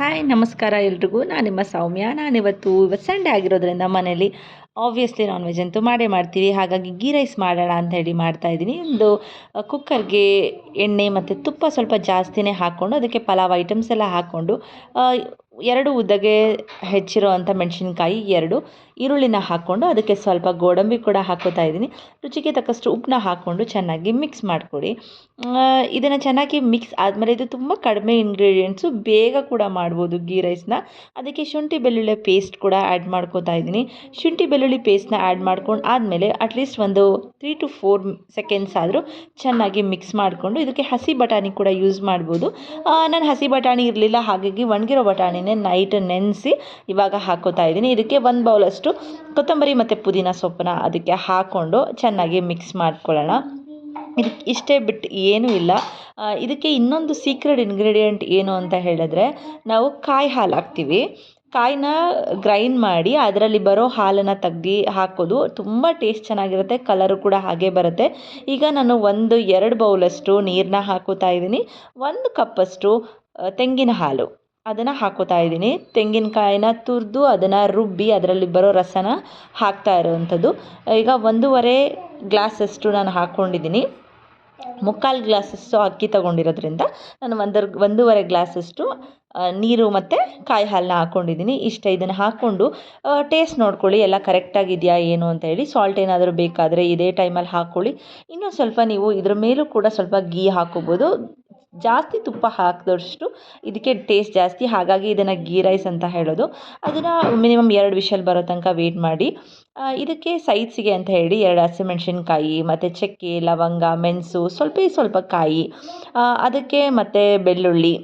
Hi ನಮಸ್ಕಾರ ಎಲ್ರಿಗೂ. ನಾನು ನಿಮ್ಮ ಸೌಮ್ಯ. ನಾನಿವತ್ತು ಇವತ್ತು ಸಂಡೇ ಆಗಿರೋದ್ರಿಂದ ಮನೇಲಿ ಆಬ್ವಿಯಸ್ಲಿ ನಾನ್ ವೆಜ್ ಅಂತೂ ಮಾಡೇ ಮಾಡ್ತೀವಿ. ಹಾಗಾಗಿ ಗೀ ರೈಸ್ ಮಾಡೋಣ ಅಂತ ಹೇಳಿ ಮಾಡ್ತಾಯಿದ್ದೀನಿ ಒಂದು ಕುಕ್ಕರ್ಗೆ ಎಣ್ಣೆ ಮತ್ತು ತುಪ್ಪ ಸ್ವಲ್ಪ ಜಾಸ್ತಿನೇ ಹಾಕ್ಕೊಂಡು ಅದಕ್ಕೆ ಪಲಾವ್ ಐಟಮ್ಸ್ ಎಲ್ಲ ಹಾಕ್ಕೊಂಡು ಎರಡು ಉದ್ದಗೆ ಹೆಚ್ಚಿರೋ ಅಂಥ ಮೆಣಸಿನ್ಕಾಯಿ, ಎರಡು. ಈರುಳ್ಳಿನ ಹಾಕ್ಕೊಂಡು ಅದಕ್ಕೆ ಸ್ವಲ್ಪ ಗೋಡಂಬಿ ಕೂಡ ಹಾಕೋತಾ ಇದ್ದೀನಿ. ರುಚಿಗೆ ತಕ್ಕಷ್ಟು ಉಪ್ಪನ್ನ ಹಾಕ್ಕೊಂಡು ಚೆನ್ನಾಗಿ ಮಿಕ್ಸ್ ಮಾಡಿಕೊಡಿ. ಇದನ್ನು ಚೆನ್ನಾಗಿ ಮಿಕ್ಸ್ ಆದಮೇಲೆ ಇದು ತುಂಬ ಕಡಿಮೆ ಇಂಗ್ರೀಡಿಯೆಂಟ್ಸು ಬೇಗ ಕೂಡ ಮಾಡ್ಬೋದು ಗೀ ರೈಸ್ನ ಅದಕ್ಕೆ ಶುಂಠಿ, ಬೆಳ್ಳುಳ್ಳಿ ಪೇಸ್ಟ್ ಕೂಡ ಆ್ಯಡ್ ಮಾಡ್ಕೋತಾ ಇದ್ದೀನಿ. ಶುಂಠಿ, ಬೆಳ್ಳುಳ್ಳಿ ಪೇಸ್ಟ್ನ ಆ್ಯಡ್ ಮಾಡ್ಕೊಂಡು ಆದಮೇಲೆ ಅಟ್ಲೀಸ್ಟ್ ಒಂದು ತ್ರೀ ಟು ಫೋರ್ ಸೆಕೆಂಡ್ಸ್ ಆದರೂ ಚೆನ್ನಾಗಿ ಮಿಕ್ಸ್ ಮಾಡಿಕೊಂಡು ಇದಕ್ಕೆ ಹಸಿ ಬಟಾಣಿ ಕೂಡ ಯೂಸ್ ಮಾಡ್ಬೋದು. ನಾನು ಹಸಿ ಬಟಾಣಿ ಇರಲಿಲ್ಲ, ಹಾಗಾಗಿ ಒಣಗಿರೋ ಬಟಾಣಿನೇ ನೈಟ್ ನೆನೆಸಿ ಇವಾಗ ಹಾಕ್ಕೋತಾ ಇದ್ದೀನಿ. ಇದಕ್ಕೆ ಒಂದು ಬೌಲಷ್ಟು ಕೊತ್ತಂಬರಿ ಮತ್ತು ಪುದೀನ ಸೊಪ್ಪನ್ನ ಅದಕ್ಕೆ ಹಾಕ್ಕೊಂಡು ಚೆನ್ನಾಗಿ ಮಿಕ್ಸ್ ಮಾಡ್ಕೊಳ್ಳೋಣ. ಇದಕ್ಕೆ ಇಷ್ಟೇ ಬಿಟ್ಟು ಏನೂ ಇಲ್ಲ. ಇದಕ್ಕೆ ಇನ್ನೊಂದು ಸೀಕ್ರೆಟ್ ಇಂಗ್ರೀಡಿಯೆಂಟ್ ಏನು ಅಂತ ಹೇಳಿದ್ರೆ ನಾವು ಕಾಯಿ ಹಾಲು ಹಾಕ್ತೀವಿ. ಕಾಯಿನ ಗ್ರೈಂಡ್ ಮಾಡಿ ಅದರಲ್ಲಿ ಬರೋ ಹಾಲನ್ನು ತೆಗ್ದು ಹಾಕೋದು ತುಂಬ ಟೇಸ್ಟ್ ಚೆನ್ನಾಗಿರುತ್ತೆ ಕಲರು ಕೂಡ ಹಾಗೆ ಬರುತ್ತೆ. ಈಗ ನಾನು ಒಂದು ಎರಡು ಬೌಲಷ್ಟು ನೀರನ್ನ ಹಾಕೋತಾ ಇದ್ದೀನಿ. ಒಂದು ಕಪ್ಪಷ್ಟು ತೆಂಗಿನ ಹಾಲು. ಅದನ್ನು ಹಾಕೋತಾ ಇದ್ದೀನಿ. ತೆಂಗಿನಕಾಯಿನ ತುರಿದು ಅದನ್ನು ರುಬ್ಬಿ ಅದರಲ್ಲಿ ಬರೋ ರಸನ ಹಾಕ್ತಾ ಇರೋವಂಥದ್ದು. ಈಗ ಒಂದೂವರೆ ಗ್ಲಾಸಷ್ಟು ನಾನು ಹಾಕ್ಕೊಂಡಿದ್ದೀನಿ. ಮುಕ್ಕಾಲು ಗ್ಲಾಸಷ್ಟು ಅಕ್ಕಿ ತೊಗೊಂಡಿರೋದ್ರಿಂದ ನಾನು ಒಂದರ್, ಒಂದೂವರೆ ಗ್ಲಾಸಷ್ಟು ನೀರು ಮತ್ತು ಕಾಯಿ ಹಾಲನ್ನ ಹಾಕ್ಕೊಂಡಿದ್ದೀನಿ. ಇಷ್ಟ ಇದನ್ನು ಹಾಕ್ಕೊಂಡು ಟೇಸ್ಟ್ ನೋಡ್ಕೊಳ್ಳಿ. ಎಲ್ಲ ಕರೆಕ್ಟಾಗಿದೆಯಾ ಏನು ಅಂತ ಹೇಳಿ. ಸಾಲ್ಟ್ ಏನಾದರೂ ಬೇಕಾದರೆ ಇದೇ ಟೈಮಲ್ಲಿ ಹಾಕ್ಕೊಳ್ಳಿ. ಇನ್ನೂ ಸ್ವಲ್ಪ ನೀವು ಇದ್ರ ಮೇಲೂ ಕೂಡ ಸ್ವಲ್ಪ ಗೀ ಹಾಕ್ಕೋಬೋದು. ಜಾಸ್ತಿ ತುಪ್ಪ ಹಾಕಿದಷ್ಟು ಇದಕ್ಕೆ ಟೇಸ್ಟ್ ಜಾಸ್ತಿ. ಹಾಗಾಗಿ ಇದನ್ನು ಗೀ ರೈಸ್ ಅಂತ ಹೇಳೋದು. ಅದನ್ನು ಮಿನಿಮಮ್ ಎರಡು ವಿಷಲ್ ಬರೋ ತನಕ ವೇಟ್ ಮಾಡಿ. ಇದಕ್ಕೆ ಸೈಡ್ಸಿಗೆ ಅಂತ ಹೇಳಿ ಎರಡು ಹಸಿಮೆಣ್ಸಿನ್ಕಾಯಿ, ಮತ್ತು ಚಕ್ಕೆ, ಲವಂಗ, ಮೆಣಸು, ಸ್ವಲ್ಪ ಸ್ವಲ್ಪ ಕಾಯಿ ಅದಕ್ಕೆ ಮತ್ತು ಬೆಳ್ಳುಳ್ಳಿ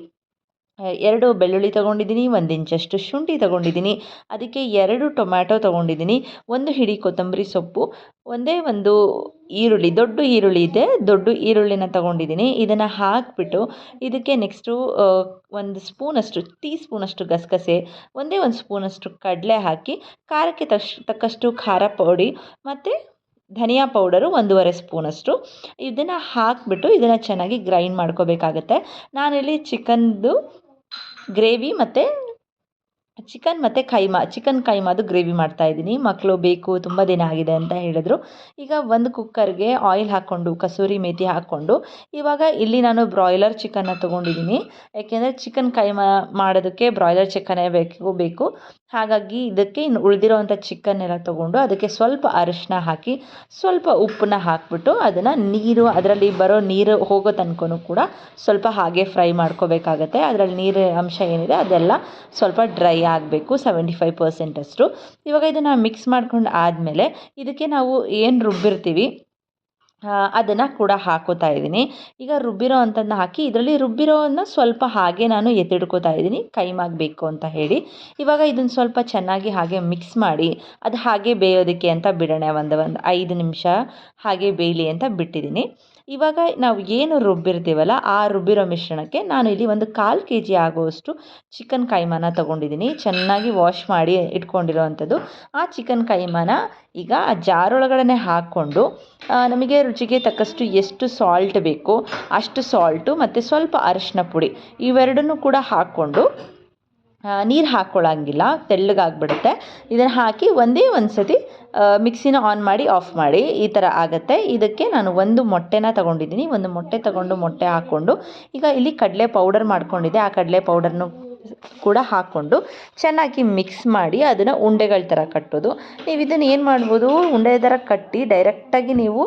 ಎರಡು ಬೆಳ್ಳುಳ್ಳಿ ತೊಗೊಂಡಿದ್ದೀನಿ ಒಂದು ಇಂಚಷ್ಟು ಶುಂಠಿ ತಗೊಂಡಿದ್ದೀನಿ, ಅದಕ್ಕೆ ಎರಡು ಟೊಮ್ಯಾಟೊ ತೊಗೊಂಡಿದ್ದೀನಿ, ಒಂದು ಹಿಡಿ ಕೊತ್ತಂಬರಿ ಸೊಪ್ಪು, ಒಂದೇ ಒಂದು ಈರುಳ್ಳಿ, ದೊಡ್ಡ ಈರುಳ್ಳಿ ಇದೆ, ದೊಡ್ಡ ಈರುಳ್ಳಿನ ತೊಗೊಂಡಿದ್ದೀನಿ, ಇದನ್ನು ಹಾಕಿಬಿಟ್ಟು ಇದಕ್ಕೆ ನೆಕ್ಸ್ಟು ಒಂದು ಸ್ಪೂನಷ್ಟು ಟೀ ಸ್ಪೂನಷ್ಟು ಗಸಗಸೆ, ಒಂದೇ ಒಂದು ಸ್ಪೂನಷ್ಟು ಕಡಲೆ ಹಾಕಿ, ಖಾರಕ್ಕೆ ತಕ್ಕಷ್ಟು ಖಾರ ಪೌಡಿ ಮತ್ತು ಧನಿಯಾ ಪೌಡರು ಒಂದೂವರೆ ಸ್ಪೂನಷ್ಟು, ಇದನ್ನು ಹಾಕಿಬಿಟ್ಟು ಇದನ್ನು ಚೆನ್ನಾಗಿ ಗ್ರೈಂಡ್ ಮಾಡ್ಕೋಬೇಕಾಗತ್ತೆ. ನಾನಿಲ್ಲಿ ಚಿಕನ್ದು ಗ್ರೇವಿ ಮತ್ತು ಚಿಕನ್ ಮತ್ತು ಕೈಮಾ, ಚಿಕನ್ ಕೈಮಾದು ಗ್ರೇವಿ ಮಾಡ್ತಾಯಿದ್ದೀನಿ ಮಕ್ಕಳು ಬೇಕು, ತುಂಬ ದಿನ ಆಗಿದೆ ಅಂತ ಹೇಳಿದ್ರು. ಈಗ ಒಂದು ಕುಕ್ಕರ್ಗೆ ಆಯಿಲ್ ಹಾಕ್ಕೊಂಡು, ಕಸೂರಿ ಮೇತಿ ಹಾಕ್ಕೊಂಡು, ಇವಾಗ ಇಲ್ಲಿ ನಾನು ಬ್ರಾಯ್ಲರ್ ಚಿಕನ್ನ ತೊಗೊಂಡಿದ್ದೀನಿ. ಯಾಕೆಂದರೆ ಚಿಕನ್ ಕೈಮಾ ಮಾಡೋದಕ್ಕೆ ಬ್ರಾಯ್ಲರ್ ಚಿಕನ್ನೇ ಬೇಕು ಬೇಕು. ಹಾಗಾಗಿ ಇದಕ್ಕೆ ಇನ್ನು ಉಳಿದಿರೋವಂಥ ಚಿಕನ್ನೆಲ್ಲ ತೊಗೊಂಡು ಅದಕ್ಕೆ ಸ್ವಲ್ಪ ಅರಿಶಿನ ಹಾಕಿ, ಸ್ವಲ್ಪ ಉಪ್ಪನ್ನ ಹಾಕಿಬಿಟ್ಟು ಅದನ್ನು ನೀರು, ಅದರಲ್ಲಿ ಬರೋ ನೀರು ಹೋಗೋ ತನಕನೂ ಕೂಡ ಸ್ವಲ್ಪ ಹಾಗೆ ಫ್ರೈ ಮಾಡ್ಕೋಬೇಕಾಗತ್ತೆ. ಅದರಲ್ಲಿ ನೀರು ಅಂಶ ಏನಿದೆ ಅದೆಲ್ಲ ಸ್ವಲ್ಪ ಡ್ರೈ ಆಗಬೇಕು ಸೆವೆಂಟಿ ಫೈವ್ ಪರ್ಸೆಂಟಷ್ಟು ಇವಾಗ ಇದನ್ನು ಮಿಕ್ಸ್ ಮಾಡ್ಕೊಂಡು ಆದಮೇಲೆ ಇದಕ್ಕೆ ನಾವು ಏನು ರುಬ್ಬಿರ್ತೀವಿ ಅದನ್ನು ಕೂಡ ಹಾಕೋತಾ ಇದ್ದೀನಿ. ಈಗ ರುಬ್ಬಿರೋ ಅಂಥದ್ದನ್ನ ಹಾಕಿ, ಇದರಲ್ಲಿ ರುಬ್ಬಿರೋನ ಸ್ವಲ್ಪ ಹಾಗೆ ನಾನು ಎತ್ತಿಡ್ಕೋತಾ ಇದ್ದೀನಿ ಕೈಮಾಗಬೇಕು ಅಂತ ಹೇಳಿ. ಇವಾಗ ಇದನ್ನು ಸ್ವಲ್ಪ ಚೆನ್ನಾಗಿ ಹಾಗೆ ಮಿಕ್ಸ್ ಮಾಡಿ, ಅದು ಹಾಗೆ ಬೇಯೋದಕ್ಕೆ ಅಂತ ಬಿಡೋಣ, ಒಂದು ಒಂದು, ಐದು ನಿಮಿಷ ಹಾಗೆ ಬೇಯಲಿ ಅಂತ ಬಿಟ್ಟಿದ್ದೀನಿ. ಇವಾಗ ನಾವು ಏನು ರುಬ್ಬಿರ್ತೀವಲ್ಲ ಆ ರುಬ್ಬಿರೋ ಮಿಶ್ರಣಕ್ಕೆ ನಾನು ಇಲ್ಲಿ ಒಂದು ಕಾಲು ಕೆ ಜಿ ಆಗುವಷ್ಟು ಚಿಕನ್ ಕೈಮಾನ ತೊಗೊಂಡಿದ್ದೀನಿ. ಚೆನ್ನಾಗಿ ವಾಶ್ ಮಾಡಿ ಇಟ್ಕೊಂಡಿರೋ ಅಂಥದ್ದು ಆ ಚಿಕನ್ ಕೈಮಾನ ಈಗ ಆ ಜಾರೊಳಗಡೆ ಹಾಕ್ಕೊಂಡು ನಮಗೆ ರುಚಿಗೆ ತಕ್ಕಷ್ಟು ಎಷ್ಟು ಸಾಲ್ಟ್ ಬೇಕು, ಅಷ್ಟು ಸಾಲ್ಟು ಮತ್ತು ಸ್ವಲ್ಪ ಅರಿಶಿನ ಪುಡಿ ಇವೆರಡನ್ನೂ ಕೂಡ ಹಾಕ್ಕೊಂಡು ನೀರು ಹಾಕ್ಕೊಳ್ಳೋಂಗಿಲ್ಲ ತೆಳ್ಳಗಾಗ್ಬಿಡುತ್ತೆ. ಇದನ್ನು ಹಾಕಿ ಒಂದೇ ಒಂದು ಸತಿ ಮಿಕ್ಸಿನ ಆನ್ ಮಾಡಿ, ಆಫ್ ಮಾಡಿ. ಈ ಥರ ಆಗುತ್ತೆ. ಇದಕ್ಕೆ ನಾನು ಒಂದು ಮೊಟ್ಟೆನ ತೊಗೊಂಡಿದ್ದೀನಿ. ಒಂದು ಮೊಟ್ಟೆ ತೊಗೊಂಡು ಮೊಟ್ಟೆ ಹಾಕ್ಕೊಂಡು ಈಗ ಇಲ್ಲಿ ಕಡಲೆ ಪೌಡರ್ ಮಾಡ್ಕೊಂಡಿದ್ದೆ. ಆ ಕಡಲೆ ಪೌಡರ್ನು ಕೂಡ ಹಾಕ್ಕೊಂಡು ಚೆನ್ನಾಗಿ ಮಿಕ್ಸ್ ಮಾಡಿ ಅದನ್ನು ಉಂಡೆಗಳ ಥರ ಕಟ್ಟೋದು. ನೀವು ಇದನ್ನು ಏನು ಮಾಡ್ಬೋದು? ಉಂಡೆ ಥರ ಕಟ್ಟಿ ಡೈರೆಕ್ಟಾಗಿ ನೀವು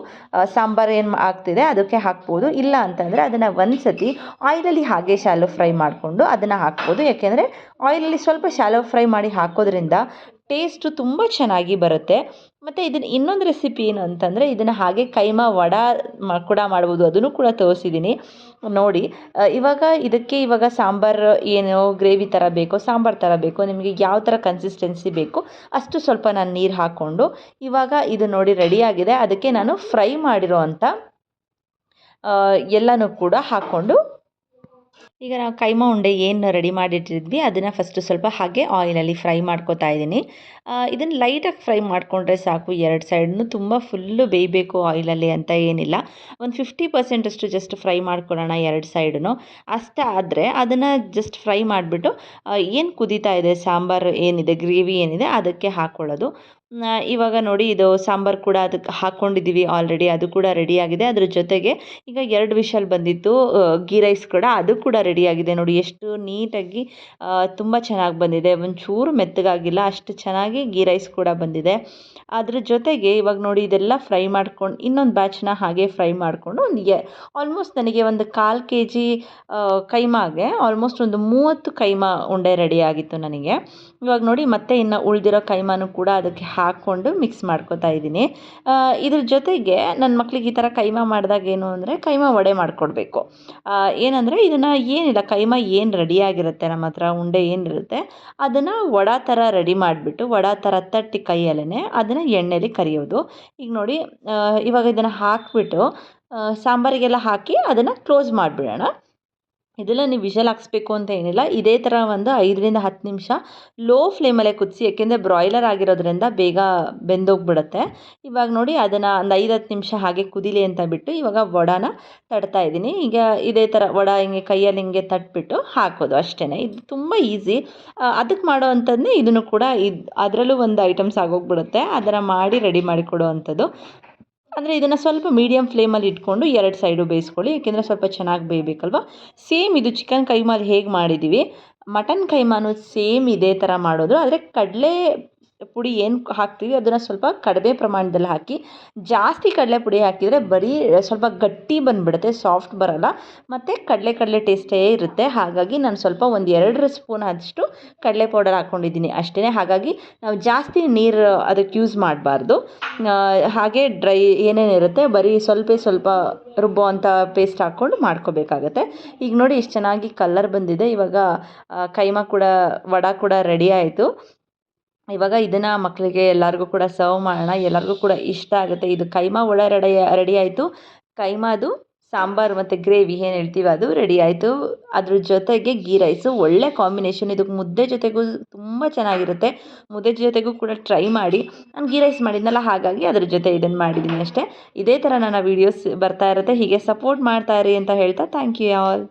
ಸಾಂಬಾರು ಏನು ಆಗ್ತಿದೆ ಅದಕ್ಕೆ ಹಾಕ್ಬೋದು. ಇಲ್ಲ ಅಂತಂದರೆ ಅದನ್ನು ಒಂದು ಸತಿ ಆಯಿಲಲ್ಲಿ ಹಾಗೆ ಶಾಲೋ ಫ್ರೈ ಮಾಡಿಕೊಂಡು ಅದನ್ನು ಹಾಕ್ಬೋದು. ಯಾಕೆಂದರೆ ಆಯಿಲಲ್ಲಿ ಸ್ವಲ್ಪ ಶಾಲೋ ಫ್ರೈ ಮಾಡಿ ಹಾಕೋದ್ರಿಂದ ಟೇಸ್ಟು ತುಂಬ ಚೆನ್ನಾಗಿ ಬರುತ್ತೆ. ಮತ್ತು ಇದನ್ನು ಇನ್ನೊಂದು ರೆಸಿಪಿ ಏನು ಅಂತಂದರೆ ಇದನ್ನು ಹಾಗೆ ಕೈಮಾ ವಡ ಕೂಡ ಮಾಡ್ಬೋದು. ಅದನ್ನು ಕೂಡ ತೋರಿಸಿದ್ದೀನಿ ನೋಡಿ ಇವಾಗ ಇದಕ್ಕೆ ಇವಾಗ ಸಾಂಬಾರು ಏನು ಗ್ರೇವಿ ಥರ ಬೇಕೋ, ಸಾಂಬಾರು ಥರ ಬೇಕೋ, ನಿಮಗೆ ಯಾವ ಥರ ಕನ್ಸಿಸ್ಟೆನ್ಸಿ ಬೇಕೋ, ಅಷ್ಟು ಸ್ವಲ್ಪ ನಾನು ನೀರು ಹಾಕ್ಕೊಂಡು ಇವಾಗ ಇದು ನೋಡಿ ರೆಡಿಯಾಗಿದೆ ಅದಕ್ಕೆ ನಾನು ಫ್ರೈ ಮಾಡಿರೋ ಅಂಥ ಎಲ್ಲನೂ ಕೂಡ ಹಾಕ್ಕೊಂಡು ಈಗ ನಾವು ಕೈಮಾ ಉಂಡೆ ಏನು ರೆಡಿ ಮಾಡಿಟ್ಟಿದ್ವಿ, ಅದನ್ನು ಫಸ್ಟು ಸ್ವಲ್ಪ ಹಾಗೆ ಆಯಿಲಲ್ಲಿ ಫ್ರೈ ಮಾಡ್ಕೊತಾ ಇದ್ದೀನಿ. ಇದನ್ನು ಲೈಟಾಗಿ ಫ್ರೈ ಮಾಡಿಕೊಂಡ್ರೆ ಸಾಕು, ಎರಡು ಸೈಡ್ನು ತುಂಬ ಫುಲ್ಲು ಬೇಯಬೇಕು ಆಯಿಲಲ್ಲಿ ಅಂತ ಏನಿಲ್ಲ. ಒಂದು ಫಿಫ್ಟಿ ಪರ್ಸೆಂಟಷ್ಟು ಜಸ್ಟ್ ಫ್ರೈ ಮಾಡ್ಕೊಳ್ಳೋಣ ಎರಡು ಸೈಡ್ನು ಅಷ್ಟೇ ಆದರೆ ಅದನ್ನು ಜಸ್ಟ್ ಫ್ರೈ ಮಾಡಿಬಿಟ್ಟು ಏನು ಕುದೀತಾ ಇದೆ, ಸಾಂಬಾರು ಏನಿದೆ ಗ್ರೇವಿ ಏನಿದೆ, ಅದಕ್ಕೆ ಹಾಕ್ಕೊಳ್ಳೋದು ಇವಾಗ ನೋಡಿ ಇದು ಸಾಂಬಾರು ಕೂಡ ಅದಕ್ಕೆ ಹಾಕ್ಕೊಂಡಿದ್ದೀವಿ ಆಲ್ರೆಡಿ ಅದು ಕೂಡ ರೆಡಿಯಾಗಿದೆ ಅದ್ರ ಜೊತೆಗೆ ಈಗ ಎರಡು ವಿಷಲ್ ಬಂದಿತ್ತು ಗೀ ರೈಸ್ ಕೂಡ, ಅದು ಕೂಡ ರೆಡಿಯಾಗಿದೆ ನೋಡಿ. ಎಷ್ಟು ನೀಟಾಗಿ ತುಂಬ ಚೆನ್ನಾಗಿ ಬಂದಿದೆ. ಒಂಚೂರು ಮೆತ್ತಗಾಗಿಲ್ಲ, ಅಷ್ಟು ಚೆನ್ನಾಗಿ ಗೀ ರೈಸ್ ಕೂಡ ಬಂದಿದೆ. ಅದ್ರ ಜೊತೆಗೆ ಇವಾಗ ನೋಡಿ ಇದೆಲ್ಲ ಫ್ರೈ ಮಾಡ್ಕೊಂಡು, ಇನ್ನೊಂದು ಬ್ಯಾಚ್ನ ಹಾಗೆ ಫ್ರೈ ಮಾಡಿಕೊಂಡು ಒಂದು ಆಲ್ಮೋಸ್ಟ್ ನನಗೆ ಒಂದು ಕಾಲು ಕೆ ಜಿ ಕೈಮಾಗೆ ಆಲ್ಮೋಸ್ಟ್ ಒಂದು ಮೂವತ್ತು ಕೈಮಾ ಉಂಡೆ ರೆಡಿಯಾಗಿತ್ತು ನನಗೆ. ಇವಾಗ ನೋಡಿ ಮತ್ತೆ ಇನ್ನು ಉಳಿದಿರೋ ಕೈಮಾನು ಕೂಡ ಅದಕ್ಕೆ ಹಾಕ್ಕೊಂಡು ಮಿಕ್ಸ್ ಮಾಡ್ಕೊತಾ ಇದ್ದೀನಿ. ಇದ್ರ ಜೊತೆಗೆ ನನ್ನ ಮಕ್ಳಿಗೆ ಈ ಥರ ಕೈಮಾ ಮಾಡಿದಾಗ ಏನು ಅಂದರೆ ಕೈಮಾ ವಡೆ ಮಾಡಿಕೊಡ್ಬೇಕು. ಏನಂದರೆ ಇದನ್ನು ಏನಿಲ್ಲ, ಕೈಮಾ ಏನು ರೆಡಿಯಾಗಿರುತ್ತೆ ನಮ್ಮ ಹತ್ರ, ಉಂಡೆ ಏನಿರುತ್ತೆ, ಅದನ್ನು ವಡ ಥರ ರೆಡಿ ಮಾಡಿಬಿಟ್ಟು, ವಡ ಥರ ತಟ್ಟಿ ಕೈಯಲ್ಲೇ ಅದನ್ನು ಎಣ್ಣೆಲಿ ಕರಿಯೋದು. ಈಗ ನೋಡಿ ಇವಾಗ ಇದನ್ನು ಹಾಕಿಬಿಟ್ಟು ಸಾಂಬಾರಿಗೆಲ್ಲ ಹಾಕಿ ಅದನ್ನು ಕ್ಲೋಸ್ ಮಾಡಿಬಿಡೋಣ. ಇದೆಲ್ಲ ನೀವು ವಿಷಲ್ ಹಾಕ್ಸ್ಬೇಕು ಅಂತ ಏನಿಲ್ಲ. ಇದೇ ಥರ ಒಂದು ಐದರಿಂದ ಹತ್ತು ನಿಮಿಷ ಲೋ ಫ್ಲೇಮಲ್ಲೇ ಕುದಿಸಿ ಏಕೆಂದರೆ ಬ್ರಾಯ್ಲರ್ ಆಗಿರೋದ್ರಿಂದ ಬೇಗ ಬೆಂದೋಗ್ಬಿಡುತ್ತೆ. ಇವಾಗ ನೋಡಿ ಅದನ್ನು ಒಂದು ಐದು ಹತ್ತು ನಿಮಿಷ ಹಾಗೆ ಕುದಿಲಿ ಅಂತ ಬಿಟ್ಟು ಇವಾಗ ವಡಾನ ತಡ್ತಾ ಇದ್ದೀನಿ. ಈಗ ಇದೇ ಥರ ವಡ ಹಿಂಗೆ ಕೈಯಲ್ಲಿ ಹಿಂಗೆ ತಟ್ಬಿಟ್ಟು ಹಾಕೋದು ಅಷ್ಟೇ ಇದು ತುಂಬ ಈಸಿ. ಅದಕ್ಕೆ ಮಾಡೋ ಅಂಥದ್ದನ್ನೇ ಇದನ್ನು ಕೂಡ ಇದು, ಅದರಲ್ಲೂ ಒಂದು ಐಟಮ್ಸ್ ಆಗೋಗ್ಬಿಡುತ್ತೆ. ಅದರ ಮಾಡಿ ರೆಡಿ ಮಾಡಿಕೊಡೋ ಅಂಥದ್ದು ಅಂದರೆ ಇದನ್ನು ಸ್ವಲ್ಪ ಮೀಡಿಯಮ್ ಫ್ಲೇಮಲ್ಲಿ ಇಟ್ಕೊಂಡು ಎರಡು ಸೈಡು ಬೇಯಿಸ್ಕೊಳ್ಳಿ. ಏಕೆಂದರೆ ಸ್ವಲ್ಪ ಚೆನ್ನಾಗಿ ಬೇಯಬೇಕಲ್ವ? ಸೇಮ್ ಇದು ಚಿಕನ್ ಕೈಮಾಲ್ ಹೇಗೆ ಮಾಡಿದ್ದೀವಿ ಮಟನ್ ಕೈಮಾನು ಸೇಮ್ ಇದೇ ಥರ ಮಾಡೋದು. ಆದರೆ ಕಡಲೆ ಪುಡಿ ಏನು ಹಾಕ್ತೀವಿ, ಅದನ್ನು ಸ್ವಲ್ಪ ಕಡಿಮೆ ಪ್ರಮಾಣದಲ್ಲಿ ಹಾಕಿ, ಜಾಸ್ತಿ ಕಡಲೆ ಪುಡಿ ಹಾಕಿದರೆ ಬರೀ ಸ್ವಲ್ಪ ಗಟ್ಟಿ ಬಂದುಬಿಡುತ್ತೆ ಸಾಫ್ಟ್ ಬರಲ್ಲ. ಮತ್ತು ಕಡಲೆ ಕಡಲೆ ಟೇಸ್ಟೇ ಇರುತ್ತೆ. ಹಾಗಾಗಿ ನಾನು ಸ್ವಲ್ಪ ಒಂದು ಎರಡು ಸ್ಪೂನ್ ಅಷ್ಟು ಕಡಲೆ ಪೌಡರ್ ಹಾಕ್ಕೊಂಡಿದ್ದೀನಿ ಅಷ್ಟೇ ಹಾಗಾಗಿ ನಾವು ಜಾಸ್ತಿ ನೀರು ಅದಕ್ಕೆ ಯೂಸ್ ಮಾಡಬಾರ್ದು. ಹಾಗೆ ಡ್ರೈ ಏನೇನಿರುತ್ತೆ ಬರೀ ಸ್ವಲ್ಪ ಸ್ವಲ್ಪ ರುಬ್ಬೋ ಅಂತ ಪೇಸ್ಟ್ ಹಾಕ್ಕೊಂಡು ಮಾಡ್ಕೋಬೇಕಾಗತ್ತೆ. ಈಗ ನೋಡಿ ಇಷ್ಟು ಚೆನ್ನಾಗಿ ಕಲ್ಲರ್ ಬಂದಿದೆ. ಇವಾಗ ಕೈಮಾ ಕೂಡ, ವಡ ಕೂಡ ರೆಡಿ ಆಯಿತು. ಇವಾಗ ಇದನ್ನು ಮಕ್ಕಳಿಗೆ ಎಲ್ಲರಿಗೂ ಕೂಡ ಸರ್ವ್ ಮಾಡೋಣ. ಎಲ್ಲರಿಗೂ ಕೂಡ ಇಷ್ಟ ಆಗುತ್ತೆ. ಇದು ಕೈಮಾ ಒಳ ರೆಡಿ ರೆಡಿ ಆಯಿತು. ಕೈಮಾದು ಸಾಂಬಾರು ಮತ್ತು ಗ್ರೇವಿ ಏನು ಹೇಳ್ತೀವಿ ಅದು ರೆಡಿ ಆಯಿತು. ಅದ್ರ ಜೊತೆಗೆ ಗೀ ರೈಸು ಒಳ್ಳೆ ಕಾಂಬಿನೇಷನ್ ಇದಕ್ಕೆ ಮುದ್ದೆ ಜೊತೆಗೂ ತುಂಬ ಚೆನ್ನಾಗಿರುತ್ತೆ. ಮುದ್ದೆ ಜೊತೆಗೂ ಕೂಡ ಟ್ರೈ ಮಾಡಿ. ನಾನು ಗೀ ರೈಸ್ ಮಾಡಿದ್ನಲ್ಲ, ಹಾಗಾಗಿ ಅದ್ರ ಜೊತೆ ಇದನ್ನು ಮಾಡಿದ್ದೀನಿ ಅಷ್ಟೇ. ಇದೇ ಥರ ನನ್ನ ವೀಡಿಯೋಸ್ ಬರ್ತಾ ಇರುತ್ತೆ. ಹೀಗೆ ಸಪೋರ್ಟ್ ಮಾಡ್ತಾ ಇರಿ ಅಂತ ಹೇಳ್ತಾ ಥ್ಯಾಂಕ್ ಯು ಆಲ್